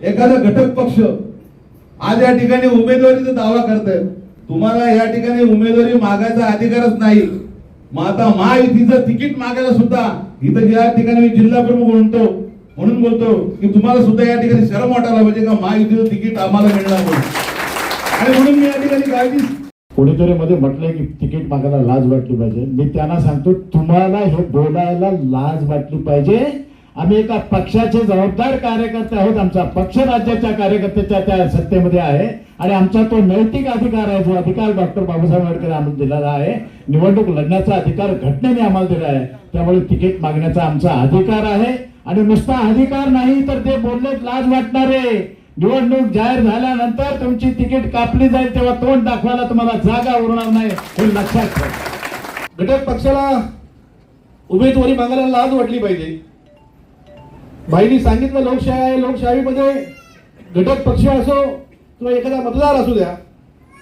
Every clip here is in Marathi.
एखादा घटक पक्ष आज या ठिकाणी उमेदवारीचा दावा करताय. तुम्हाला या ठिकाणी उमेदवारी मागायचा अधिकारच नाही. मग आता महायुतीचं तिकीट मागायला सुद्धा इथं या ठिकाणी मी जिल्हा प्रमुख म्हणतो म्हणून बोलतो की तुम्हाला सुद्धा या ठिकाणी शरम वाटायला पाहिजे का महायुतीचं तिकीट आम्हाला मिळणार नाही. आणि म्हणून मी या ठिकाणी काळजी कोणीतरी मध्ये म्हटलंय की तिकीट मागायला लाज वाटली पाहिजे. मी त्यांना सांगतो तुम्हाला हे बोलायला लाज वाटली पाहिजे. आम्ही एका पक्षाचे जबाबदार कार्यकर्ते आहोत. आमचा पक्ष राज्याच्या कार्यकर्त्याच्या त्या सत्तेमध्ये आहे. आणि आमचा तो नैतिक अधिकार आहे जो अधिकार डॉक्टर बाबासाहेब आंबेडकर आम्हाला दिलेला आहे. निवडणूक लढण्याचा अधिकार घटनेने आम्हाला दिला आहे. त्यामुळे तिकीट मागण्याचा आमचा अधिकार आहे. आणि नुसता अधिकार नाही तर ते बोलले लाज वाटणारे. निवडणूक जाहीर झाल्यानंतर तुमची तिकीट कापली जाईल तेव्हा तोंड दाखवायला तुम्हाला जागा उरणार नाही हे लक्षात ठेवा. घटक पक्षाला उमेदवारी मागायला लाज वाटली पाहिजे. भाईनी सांगितलं लोकशाही आहे लोकशाहीमध्ये घटक पक्ष असो किंवा एखादा मतदार असू द्या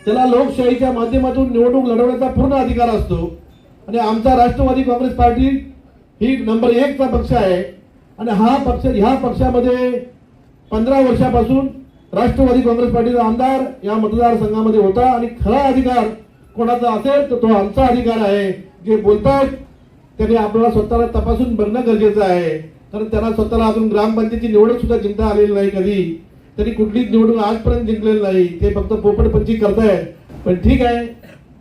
त्याला लोकशाहीच्या माध्यमातून निवडणूक लढवण्याचा पूर्ण अधिकार असतो. आणि आमचा राष्ट्रवादी काँग्रेस पार्टी ही नंबर एकचा पक्ष आहे. आणि हा पक्ष ह्या पक्षामध्ये पंधरा वर्षापासून राष्ट्रवादी काँग्रेस पार्टीचा आमदार या मतदारसंघामध्ये होता. आणि खरा अधिकार कोणाचा असेल तर तो आमचा अधिकार आहे. जे बोलतात त्यांनी आपल्याला स्वतःला तपासून बघणं गरजेचं आहे. कारण त्यांना स्वतःला अजून ग्रामपंचायतची निवडणूक सुद्धा जिंकता आलेली नाही कधी. त्यांनी कुठलीच निवडणूक आजपर्यंत जिंकलेली नाही. ते फक्त पोपटपंची करतायत. पण ठीक आहे.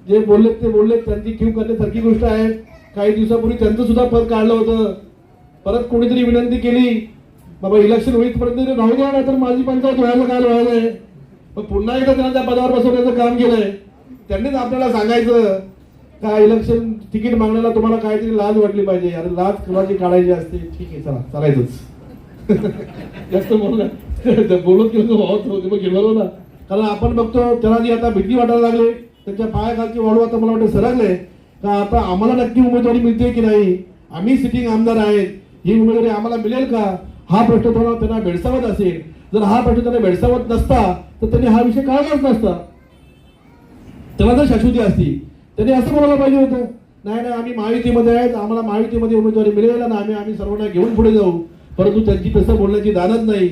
जे बोलले ते बोलले त्यांची क्यू करण्यासारखी गोष्ट आहे. काही दिवसापूर्वी त्यांचं सुद्धा पद काढलं होतं. परत कोणीतरी विनंती केली. बाबा इलेक्शन होईपर्यंत राहू द्या नाही तर माझी पंचायत व्हायला काय व्हायलंय. पण पुन्हा एकदा त्यांना त्या पदावर बसवण्याचं काम केलंय. त्यांनीच आपल्याला सांगायचं. का इलेक्शन तिकीट मागण्याला तुम्हाला काहीतरी लाज वाटली पाहिजे. अरे लाज कुणाची काढायची असते? ठीक आहे चला चालायचंच. जास्त बोललं बोलत गेलो होत होते मग गेलो ना कारण आपण बघतो त्याला जी आता भीती वाटायला लागले त्यांच्या पायाखालची वाढू आता मला वाटतं सरकले. का आता आम्हाला नक्की उमेदवारी मिळते की नाही? आम्ही सिटिंग आमदार आहेत. ही उमेदवारी आम्हाला मिळेल का? हा प्रश्न थोडा त्यांना भेडसावत असेल. जर हा प्रश्न त्यांना भेडसावत नसता तर त्यांनी हा विषय काढलाच नसता. त्याला जर शाश्वती असती त्यांनी असं बोलायला पाहिजे होतं नाही नाही आम्ही महायुतीमध्ये आहेत आम्हाला महायुतीमध्ये उमेदवारी मिळेल ना आम्ही आम्ही सर्वांना घेऊन पुढे जाऊ. परंतु त्यांची तसं बोलण्याची दानच नाही.